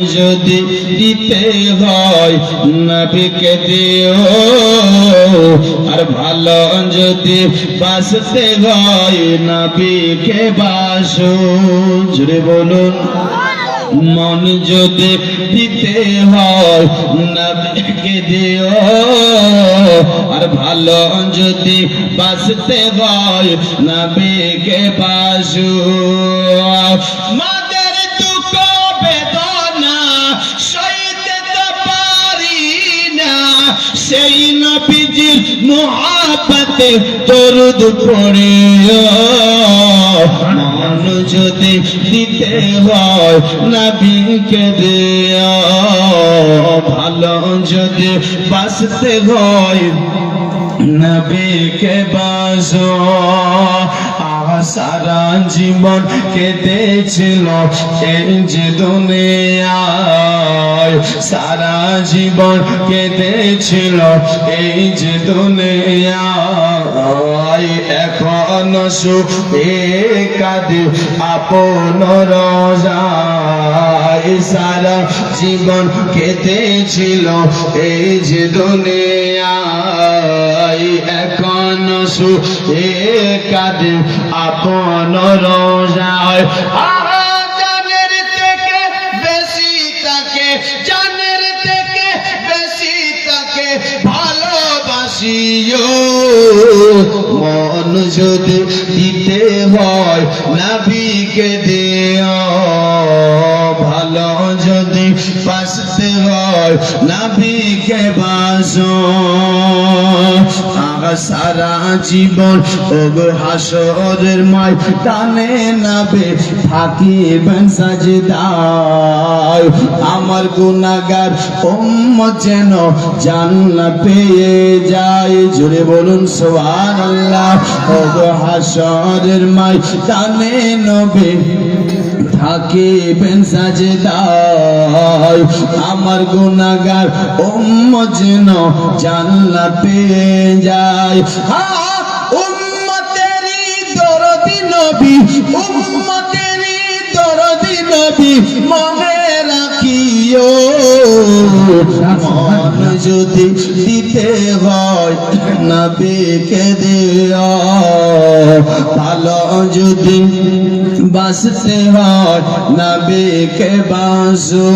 যদি দিতে হয় নবীকে দিও। আর ভালো যদি বাসতে হয় নবীকে বাসো। জুড়ে বলুন। মন যদি দিতে হয় নবীকে দিও। আর ভালো যদি বাসতে হয় নবীকে বাসো। মাদের সেই নবীজির মহাপাতে দরুদ পড়ে মন যদি দিতে হয় নবীকে দেয়া ভালো যদি বাঁচতে হয় নবীকে বাসো সারা জীবন কেটেছিল এই যে দুনিয়ায় সারা জীবন কেটেছিল এই যে দুনিয়ায় এখন সুখে কাঁদে আপন রোজায় সারা জীবন কেটেছিল এই যে দুনিয়ায়। এখন সুখে কাঁদে আপন রোজায়। জানের মন যদি দিতে হয় নাবিকে দেও। নাবিকে বাসো সারা জীবন ওগো হাসরের মাই টানে নাবে থাকিবেন সাজদায়। আমার গুনাহগার উম্মত যেন জান্নাত পেয়ে যায়। জুড়ে বলুন, সুবহানাল্লাহ। ওগো হাসরের মাই টানে নবে থাকিবেন সাজদায় আমার গুনাহগার উম্মত যেন জান্নাত পেয়ে যায় মনে রাখিও। মন যদি দিতে হয় নবীকে দিও ভালো যদি বাসতে হয় নবীকে বাসু